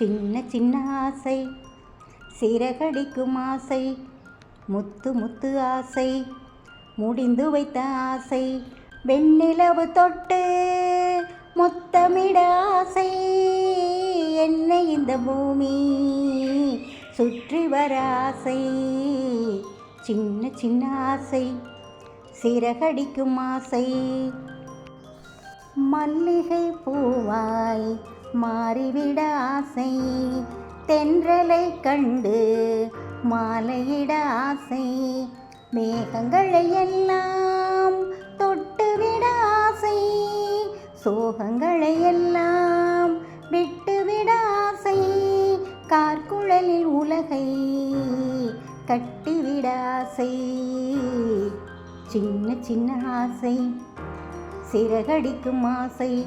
சின்ன சின்ன ஆசை சிறகடிக்கும் ஆசை முத்து முத்து ஆசை முடிந்து வைத்த ஆசை வெண்ணிலவு தொட்டு முத்தமிட ஆசை. என்னை இந்த பூமி சுற்றி வர ஆசை சின்ன சின்ன ஆசை சிறகடிக்கும் ஆசை. மல்லிகை பூவாய் மாறிவிட ஆசை. தென்றலை கண்டு மாலையிட ஆசை. மேகங்களை எல்லாம் தொட்டுவிட ஆசை. சோகங்களை எல்லாம் விட்டுவிட ஆசை. கார்குழலில் உலகை கட்டிவிட ஆசை. சின்ன சின்ன ஆசை. சிறகடிக்கும் ஆசை.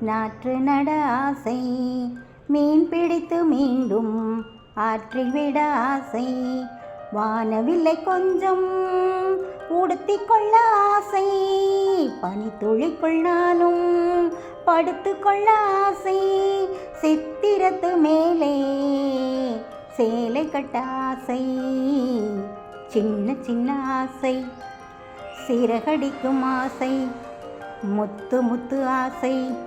நாற்று நட ஆசை மீன் பிடித்து மீண்டும் ஆற்றில் விட ஆசை. வானவில்லை கொஞ்சம் உடுத்தி கொள்ள ஆசை பனித்துளிக்குள் நானும் படுத்து கொள்ள ஆசை. சித்திரத்து மேலே சேலை கட்ட ஆசை சின்ன சின்ன ஆசை. சிறகடிக்கும் ஆசை முத்து முத்து ஆசை.